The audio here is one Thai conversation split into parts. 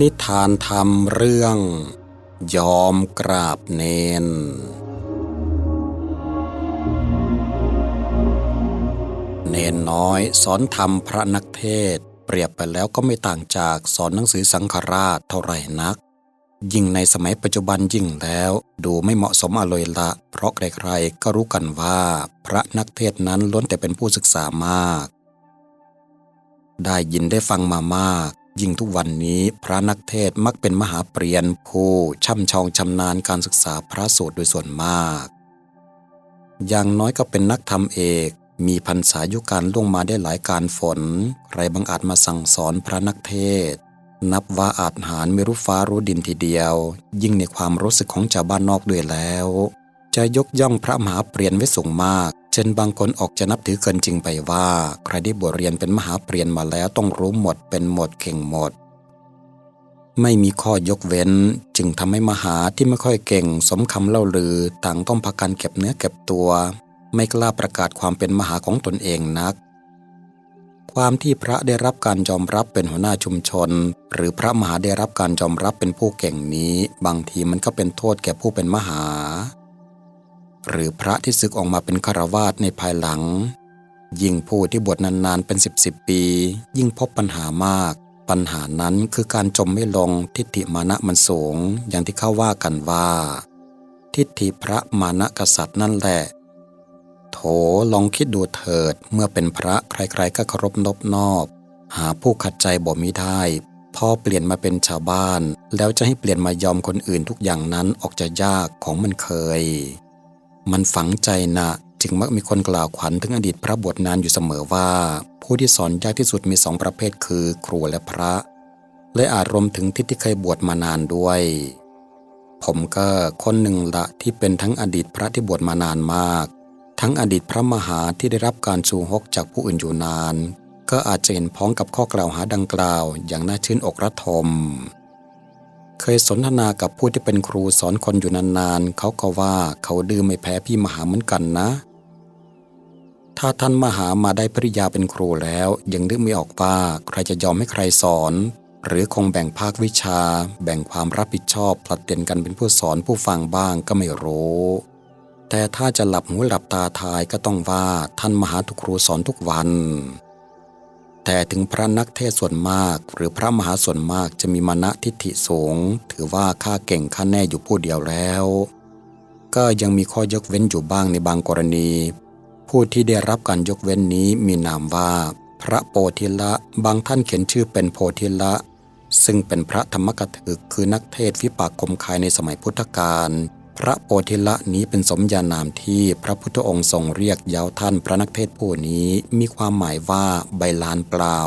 นิทานธรรมเรื่อง ยอมกราบเนน เนนน้อยสอนธรรมพระนักเทศ เปรียบไปแล้วก็ไม่ต่างจากสอนหนังสือสังฆราชเท่าไหร่นัก ยิ่งในสมัยปัจจุบันยิ่งแล้วดูไม่เหมาะสมอเลยละ เพราะใครๆก็รู้กันว่า พระนักเทศน์นั้นล้วนแต่เป็นผู้ศึกษามาก ได้ยินได้ฟังมามาก ยิ่งทุกวันนี้พระนักเทศมักเป็นมหาเปรียนผู้ช่ำชองชำนาญการศึกษาพระสูตรโดยส่วนมาก อย่างน้อยก็เป็นนักธรรมเอก มีพรรษายุการล่วงมาได้หลายการฝน ใครบังอาจมาสั่งสอนพระนักเทศน์นับว่าอาจหารไม่รู้ฟ้ารู้ดินทีเดียว ยิ่งในความรู้สึกของชาวบ้านนอกด้วยแล้ว จะยกย่องพระมหาเปรียนไว้สูงมาก เช่นบางคนออกจะนับถือเกินจริงไปว่า ใครได้บวชเรียนเป็นมหาเปรียนมาแล้วต้องรู้หมดเป็นหมดเก่งหมด ไม่มีข้อยกเว้นจึงทำให้มหาที่ไม่ค่อยเก่ง สมคำเล่าลือต่างต้องพากันเก็บเนื้อเก็บตัว ไม่กล้าประกาศความเป็นมหาของตนเองนัก ความที่พระได้รับการยอมรับเป็นหัวหน้าชุมชน หรือพระมหาได้รับการยอมรับเป็นผู้เก่งนี้ บางทีมันก็เป็นโทษแก่ผู้เป็นมหา หรือพระที่ศึกออกมาเป็นฆราวาสในภายหลัง ยิ่งผู้ที่บวชนานๆเป็นสิบสิบปี ยิ่งพบปัญหามาก ปัญหานั้นคือการจมไม่ลงทิฏฐิมานะมันสูงอย่างที่เขาว่ากันว่า ทิฏฐิพระมานะกษัตริย์นั่นแหละ โถลองคิดดูเถิดเมื่อเป็นพระใครๆก็เคารพนบนอบ หาผู้ขัดใจบ่มิได้พอเปลี่ยนมาเป็นชาวบ้าน แล้วจะให้เปลี่ยนมายอมคนอื่นทุกอย่างนั้นออกจะยากของมันเคย มันฝังใจนะจึงมักมีคนกล่าวขวัญถึงอดีตพระบวชนานอยู่เสมอว่า ผู้ที่สอนยากที่สุดมีสองประเภทคือครูและพระ และอาจรวมถึงทิศที่เคยบวชมานานด้วย ผมก็คนหนึ่งละที่เป็นทั้งอดีตพระที่บวชมานานมาก ทั้งอดีตพระมหาที่ได้รับการชูฮกจากผู้อื่นอยู่นาน ก็อาจจะเห็นพ้องกับข้อกล่าวหาดังกล่าวอย่างน่าชื่นอกระทม เคยสนทนากับผู้ที่เป็นครูสอนคนอยู่นานๆ เขาก็ว่าเขาดื้อไม่แพ้พี่มหาเหมือนกันนะ ถ้าท่านมหามาได้ปริญาเป็นครูแล้ว ยังนึกไม่ออกว่าใครจะยอมให้ใครสอน หรือคงแบ่งภาควิชา แบ่งความรับผิดชอบผลัดเปลี่ยนกันเป็นผู้สอนผู้ฟังบ้างก็ไม่รู้ แต่ถ้าจะหลับหูหลับตาทายก็ต้องว่าท่านมหาทุกครูสอนทุกวัน แต่ถึงพระนักเทศส่วนมาก หรือพระมหาส่วนมากจะมีมานะทิฏฐิสูง ถือว่าข้าเก่งข้าแน่อยู่ผู้เดียวแล้ว ก็ยังมีข้อยกเว้นอยู่บ้างในบางกรณี ผู้ที่ได้รับการยกเว้นนี้มีนามว่า พระโพธิละบางท่านเขียนชื่อเป็นโพธิละ ซึ่งเป็นพระธรรมกถึกคือนักเทศวิปากคมคายในสมัยพุทธกาล พระโพธิละนี้เป็นสมญานามที่พระพุทธองค์ทรงเรียกยาวท่านพระนักเทศผู้นี้มีความหมายว่าใบลานเปล่า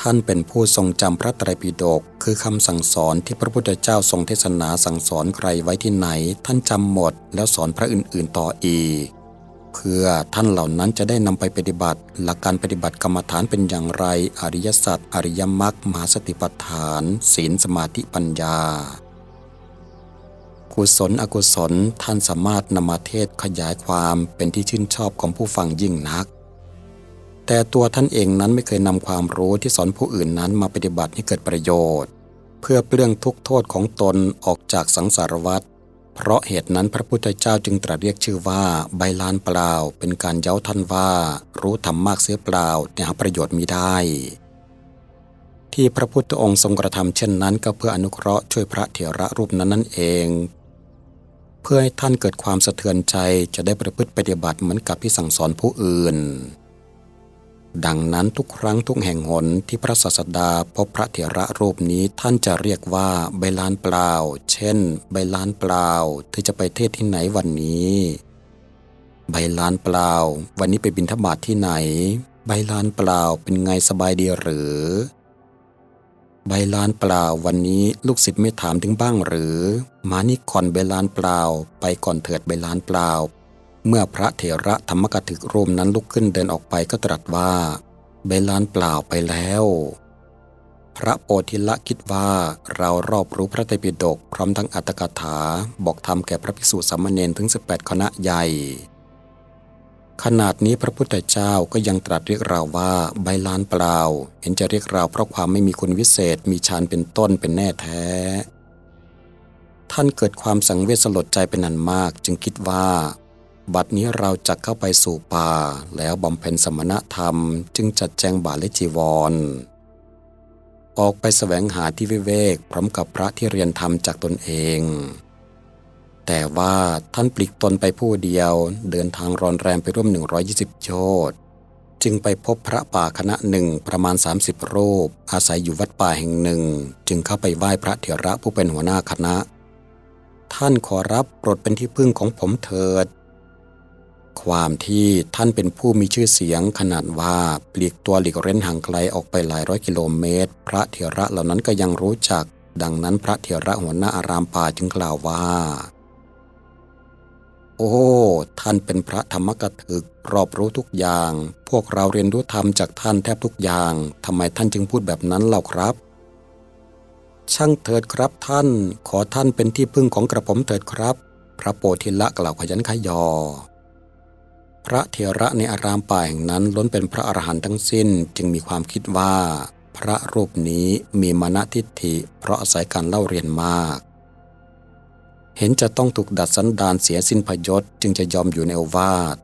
ท่านเป็นผู้ทรงจำพระไตรปิฎกคือคำสั่งสอนที่พระพุทธเจ้าทรงเทศนาสั่งสอนใครไว้ที่ไหน ท่านจำหมดแล้วสอนพระอื่นๆต่ออีก เพื่อท่านเหล่านั้นจะได้นำไปปฏิบัติ หลักการปฏิบัติกรรมฐานเป็นอย่างไร อริยสัจอริยมรรคมหาสติปัฏฐาน ศีลสมาธิปัญญา กุศลอกุศลท่านสามารถนำมาเทศขยายความเป็นที่ชื่นชอบของผู้ฟังยิ่งนัก แต่ตัวท่านเองนั้นไม่เคยนำความรู้ที่สอนผู้อื่นนั้นมาปฏิบัติให้เกิดประโยชน์ เพื่อเปลื้องทุกโทษของตนออกจากสังสารวัฏเพราะเหตุนั้นพระพุทธเจ้าจึงตรัสเรียกชื่อว่าใบลานเปล่า เป็นการเย้าท่านว่า รู้ธรรมมากเสียเปล่าแต่หาประโยชน์มิได้ ที่พระพุทธองค์ทรงกระทำเช่นนั้นก็เพื่ออนุเคราะห์ช่วยพระเถระรูปนั้นนั่นเอง เพื่อให้ท่านเกิดความสะเทือนใจจะได้ประพฤติปฏิบัติเหมือนกับที่สั่งสอนผู้อื่น ดังนั้นทุกครั้งทุกแห่งหนที่พระศาสดาพบพระเถระรูปนี้ท่านจะเรียกว่าใบลานเปล่า เช่น ใบลานเปล่าเธอจะไปเทศที่ไหนวันนี้ ใบลานเปล่า วันนี้ไปบินทบาทที่ไหน ใบลานเปล่าเป็นไงสบายดีหรือ ใบลานเปล่าวันนี้ลูกศิษย์ไม่ถามถึงบ้างหรือ มานี่ก่อนใบลานเปล่า ไปก่อนเถิดใบลานเปล่า เมื่อพระเถระธรรมกถึกรูปนั้นลุกขึ้นเดินออกไปก็ตรัสว่าใบลานเปล่าไปแล้ว พระโพธิละคิดว่าเรารอบรู้พระไตรปิฎกพร้อมทั้งอัตถกถาบอกธรรมแก่พระภิกษุสามเณรถึง 18 คณะใหญ่ ขนาดนี้พระพุทธเจ้าก็ยังตรัสเรียกเราว่าใบลานเปล่า เห็นจะเรียกเราเพราะความไม่มีคุณวิเศษมีฌานเป็นต้นเป็นแน่แท้ ท่านเกิดความสังเวชสลดใจเป็นอันมาก จึงคิดว่า บัดนี้เราจะเข้าไปสู่ป่า แล้วบำเพ็ญสมณธรรม จึงจัดแจงบาทและจีวร ออกไปแสวงหาที่วิเวกพร้อมกับพระที่เรียนธรรมจากตนเอง แต่ว่าท่านปลีกตนไปผู้เดียว เดินทางรอนแรมไปร่วม 120โยชน์จึงไปพบพระป่าคณะหนึ่งประมาณ 30 รูป อาศัยอยู่วัดป่าแห่งหนึ่ง จึงเข้าไปไหว้พระเถระผู้เป็นหัวหน้าคณะ ท่านขอรับโปรดเป็นที่พึ่งของผมเถิด ความที่ท่านเป็นผู้มีชื่อเสียงขนาดว่าปลีกตัวหลีกเร้นห่างไกลออกไปหลายร้อยกิโลเมตร พระเถระเหล่านั้นก็ยังรู้จัก ดังนั้นพระเถระหัวหน้าอารามป่าจึงกล่าวว่า อ้ ท่านเป็นพระธรรมกถึกรอบรู้ทุกอย่าง พวกเราเรียนรู้ธรรมจากท่านแทบทุกอย่างทำไมท่านจึงพูดแบบนั้นเล่าครับ ช่างเถิดครับท่าน ขอท่านเป็นที่พึ่งของกระผมเถิดครับ พระโปธิละกล่าวขยันขยอ พระเถระในอารามป่าแห่งนั้นล้นเป็นพระอรหันต์ทั้งสิ้นจึงมีความคิดว่า พระรูปนี้มีมณทิฐิ เพราะอาศัยการเล่าเรียนมาก เห็นจะต้องถูกดัดสันดานเสียสิ้นพยศจึงจะยอมอยู่ในโอวาท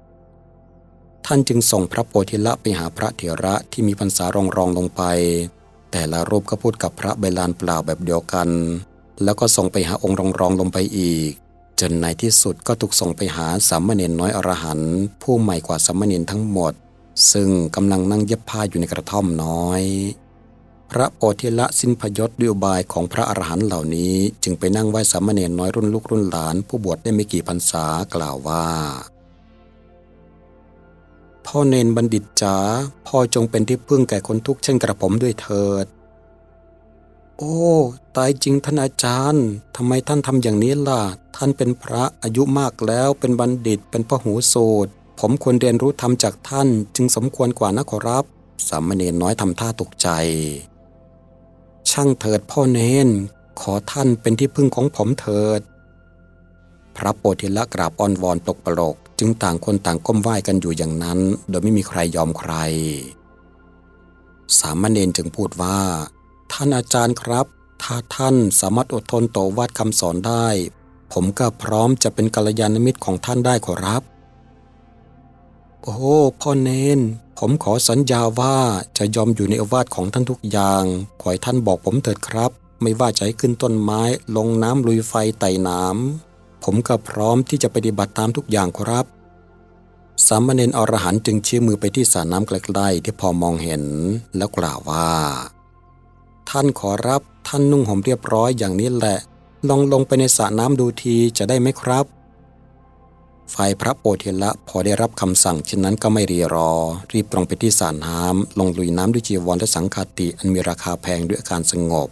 ท่านจึงส่งพระโพธิละไปหาพระเถระที่มีพรรษารองรองลงไป แต่ละรูปก็พูดกับพระใบลานเปล่าแบบเดียวกัน แล้วก็ส่งไปหาองค์รองรองลงไปอีก จนในที่สุดก็ถูกส่งไปหาสามเณรน้อยอรหันต์ผู้ใหม่กว่าสามเณรทั้งหมด ซึ่งกำลังนั่งเย็บผ้าอยู่ในกระท่อมน้อย พระโพธิละสิ้นพยศด้วยบายของพระอรหันต์เหล่านี้ จึงไปนั่งไหว้สามเณรน้อยรุ่นลูกรุ่นหลาน ผู้บวชได้ไม่กี่พรรษากล่าวว่า พ่อเนนบัณฑิตจ๋าพ่อจงเป็นที่พึ่งแก่คนทุกข์เช่นกระผมด้วยเถิด โอ้ ตายจริงท่านอาจารย์ทำไมท่านทำอย่างนี้ล่ะ ท่านเป็นพระอายุมากแล้วเป็นบัณฑิตเป็นพหูสูตผมควรเรียนรู้ธรรมจากท่านจึงสมควรกว่านะขอรับสามเณรน้อยทำท่าตกใจ ช่างเถิดพ่อเนน ขอท่านเป็นที่พึ่งของผมเถิด พระโพธิละกราบอ้อนวอนตกปลก จึงต่างคนต่างก้มไหว้กันอยู่อย่างนั้น โดยไม่มีใครยอมใคร สามเณรจึงพูดว่า ท่านอาจารย์ครับ ถ้าท่านสามารถอดทนต่อวาดคำสอนได้ ผมก็พร้อมจะเป็นกัลยาณมิตรของท่านได้ขอรับ โอ้พ่อเนน ผมขอสัญญาว่าจะยอมอยู่ในอวาสของท่านทุกอย่าง ขอให้ท่านบอกผมเถิดครับ ไม่ว่าจะให้ขึ้นต้นไม้ ลงน้ำลุยไฟไต่น้ำผมก็พร้อมที่จะปฏิบัติตามทุกอย่างครับ สามเณรอรหันจึงชี้มือไปที่สระน้ำใกล้ๆที่พอมองเห็นแล้วกล่าวว่า ท่านขอรับท่านนุ่งห่มเรียบร้อยอย่างนี้แหละ ลองลงไปในสระน้ำดูทีจะได้ไหมครับ ฝ่ายพระโปธิละพอได้รับคำสั่งเช่นนั้นก็ไม่รีรอ รีบตรงไปที่สระน้ำลงลุยน้ำด้วยจีวรและสังฆาติอันมีราคาแพงด้วยอาการสงบ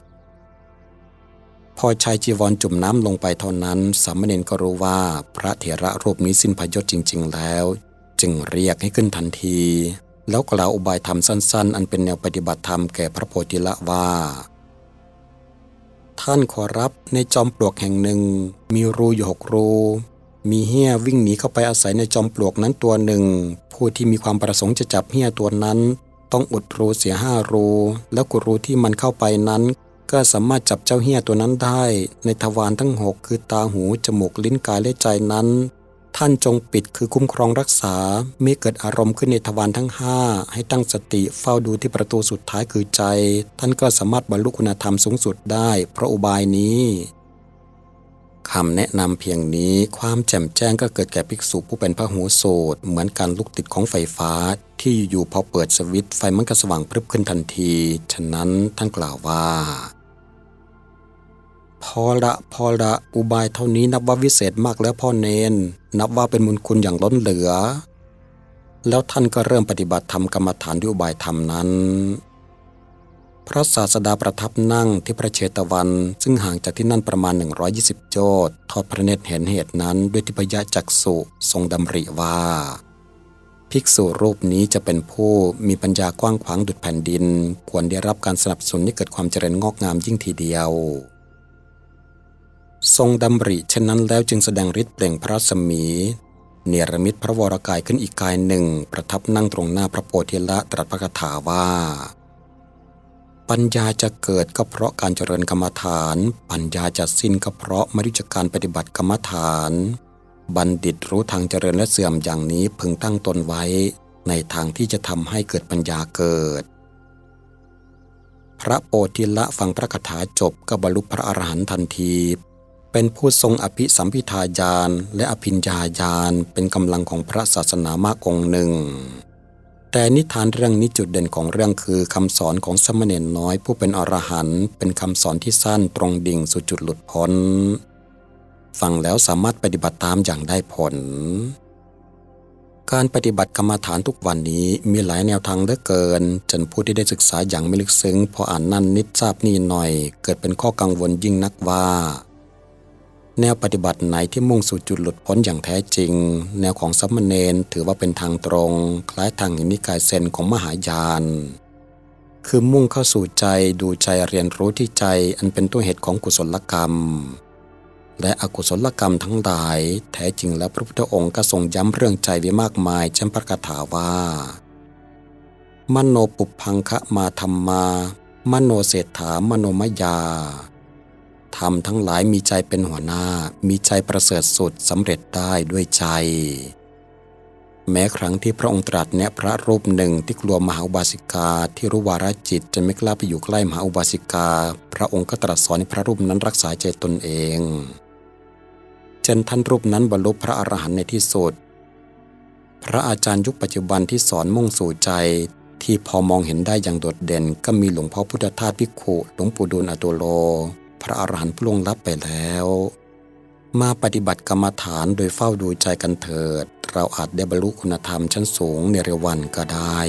พอชายจีวรจุ่มน้ำลงไปเท่านั้น สามเณรก็รู้ว่าพระเถระรูปนี้สิ้นพยศจริง ๆ แล้ว จึงเรียกให้ขึ้นทันที แล้วกล่าวอุบายธรรมสั้น ๆ อันเป็นแนวปฏิบัติธรรมแก่พระโพธิละว่าท่านขอรับในจอมปลวกแห่งหนึ่ง มีรูอยู่หกรู มีเฮี้ยวิ่งหนีเข้าไปอาศัยในจอมปลวกนั้นตัวหนึ่ง ผู้ที่มีความประสงค์จะจับเฮี้ยตัวนั้น ต้องอุดรูเสียห้ารู แล้วกุรูที่มันเข้าไปนั้น ก็สามารถจับเจ้าเฮี้ยตัวนั้นได้ ในทวารทั้งหกคือตาหูจมูกลิ้นกายและใจนั้น ท่านจงปิดคือคุ้มครองรักษาไม่เกิดอารมณ์ขึ้นในทวารทั้งห้าให้ตั้งสติเฝ้าดูที่ประตูสุดท้ายคือใจ ท่านก็สามารถบรรลุคุณธรรมสูงสุดได้ เพราะอุบายนี้ คำแนะนำเพียงนี้ความแจ่มแจ้งก็เกิดแก่ภิกษุผู้เป็นพระหูสูตรเหมือนการลุกติดของไฟฟ้า ที่อยู่พอเปิดสวิตไฟมันก็สว่างพรึบขึ้นทันที ฉะนั้นท่านกล่าวว่า พอละพอละอุบายเท่านี้นับว่าวิเศษมากแล้วพ่อเนน นับว่าเป็นมุญคุณอย่างล้นเหลือ แล้วท่านก็เริ่มปฏิบัติธรรมกรรมฐานด้วยอุบายธรรมนั้น พระศาสดาประทับนั่งที่พระเชตวัน ซึ่งห่างจากที่นั่นประมาณ 120โจทย์ทอดพระเนตรเห็นเหตุนั้นด้วยทิพยจักษุทรงดำริว่า ภิกษุรูปนี้จะเป็นผู้มีปัญญากว้างขวางดุจแผ่นดิน ควรได้รับการสนับสนุนให้เกิดความเจริญงอกงามยิ่งทีเดียว ทรงดำริเช่นนั้นแล้วจึงแสดงฤทธิ์เปล่งพระรัศมีเนรมิตพระวรกายขึ้นอีกกายหนึ่ง ประทับนั่งตรงหน้าพระโพธิละตรัสพระคาถาว่า ปัญญาจะเกิดก็เพราะการเจริญกรรมฐาน ปัญญาจะสิ้นก็เพราะไม่รู้จักการปฏิบัติกรรมฐาน บัณฑิตรู้ทางเจริญและเสื่อมอย่างนี้พึงตั้งตนไว้ ในทางที่จะทำให้เกิดปัญญาเกิด พระโพธิละฟังพระคาถาจบก็บรรลุพระอรหันต์ทันที เป็นผู้ทรงอภิสัมพิทาญาณและอภิญญาญาณเป็นกำลังของพระศาสนามากองหนึ่ง แต่นิทานเรื่องนี้จุดเด่นของเรื่องคือคำสอนของสมณเณรน้อยผู้เป็นอรหันต์เป็นคำสอนที่สั้นตรงดิ่งสู่จุดหลุดพ้นฟังแล้วสามารถปฏิบัติตามอย่างได้ผล การปฏิบัติกรรมฐานทุกวันนี้มีหลายแนวทางเหลือเกิน จนผู้ที่ได้ศึกษาอย่างไม่ลึกซึ้งพออ่านนั่นนิดทราบนี่หน่อย เกิดเป็นข้อกังวลยิ่งนักว่า แนวปฏิบัติไหนที่มุ่งสู่จุดหลุดพ้นอย่างแท้จริง แนวของสัมมเนนถือว่าเป็นทางตรง คล้ายทางหินิกายเซนของมหายาน คือมุ่งเข้าสู่ใจดูใจเรียนรู้ที่ใจอันเป็นตัวเหตุของกุศลกรรม และอกุศลกรรมทั้งหลาย แท้จริงแล้วพระพุทธองค์ก็ทรงย้ำเรื่องใจไว้มากมายเช่นพระคาถาว่ามโนปุพพังคะมาธรรมา มโนเศรษฐามโนมยา ธรรมทั้งหลายมีใจเป็นหัวหน้า มีใจประเสริฐสุดสำเร็จได้ด้วยใจ แม้ครั้งที่พระองค์ตรัสแนะพระรูปหนึ่งที่กลัวมหาอุบาสิกาที่รู้วาระจิตจนไม่กล้าไปอยู่ใกล้มหาอุบาสิกา พระองค์ก็ตรัสสอนให้พระรูปนั้นรักษาใจตนเองจนท่านรูปนั้นบรรลุพระอรหันต์ในที่สุด พระอาจารย์ยุคปัจจุบันที่สอนมุ่งสู่ใจที่พอมองเห็นได้อย่างโดดเด่น ก็มีหลวงพ่อพุทธทาสพิกขุหลวงปู่ดูลอตุโล ระอรหันต์ผู้ล่วงลับไปแล้ว มาปฏิบัติกรรมฐานโดยเฝ้าดูใจกันเถิด เราอาจได้บรรลุคุณธรรมชั้นสูงในเร็ววันก็ได้